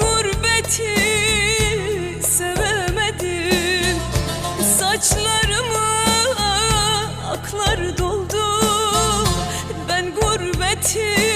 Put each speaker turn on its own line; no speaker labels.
gurbeti sevemedim. Saçlarımı aklar doldu. Ben gurbeti